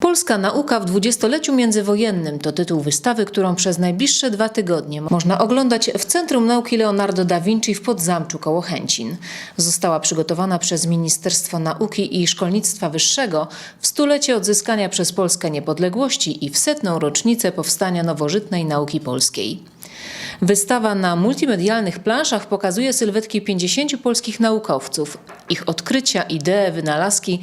Polska nauka w dwudziestoleciu międzywojennym to tytuł wystawy, którą przez najbliższe dwa tygodnie można oglądać w Centrum Nauki Leonardo da Vinci w Podzamczu koło Chęcin. Została przygotowana przez Ministerstwo Nauki i Szkolnictwa Wyższego w stulecie odzyskania przez Polskę niepodległości i w setną rocznicę powstania nowożytnej nauki polskiej. Wystawa na multimedialnych planszach pokazuje sylwetki 50 polskich naukowców, ich odkrycia, idee, wynalazki,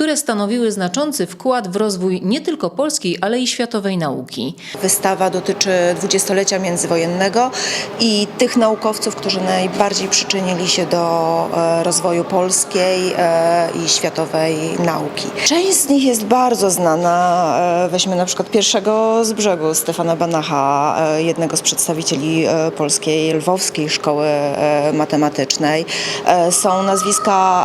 które stanowiły znaczący wkład w rozwój nie tylko polskiej, ale i światowej nauki. Wystawa dotyczy dwudziestolecia międzywojennego i tych naukowców, którzy najbardziej przyczynili się do e, rozwoju polskiej e, i światowej nauki. Część z nich jest bardzo znana. E, Weźmy na przykład pierwszego z brzegu, Stefana Banacha, jednego z przedstawicieli polskiej lwowskiej szkoły matematycznej. Są nazwiska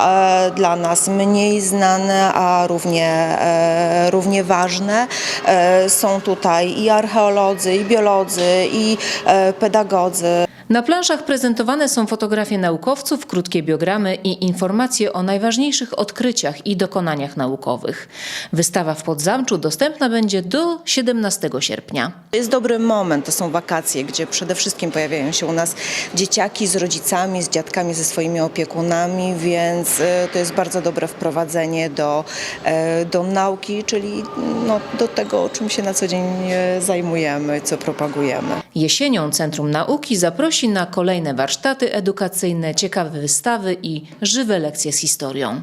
dla nas mniej znane, a równie, e, równie ważne. E, Są tutaj i archeolodzy, i biolodzy, i e, pedagodzy. Na planszach prezentowane są fotografie naukowców, krótkie biogramy i informacje o najważniejszych odkryciach i dokonaniach naukowych. Wystawa w Podzamczu dostępna będzie do 17 sierpnia. To jest dobry moment, to są wakacje, gdzie przede wszystkim pojawiają się u nas dzieciaki z rodzicami, z dziadkami, ze swoimi opiekunami, więc to jest bardzo dobre wprowadzenie do, e, do nauki, czyli no, do tego, czym się na co dzień e, zajmujemy, co propagujemy. Jesienią Centrum Nauki zaprosi na kolejne warsztaty edukacyjne, ciekawe wystawy i żywe lekcje z historią.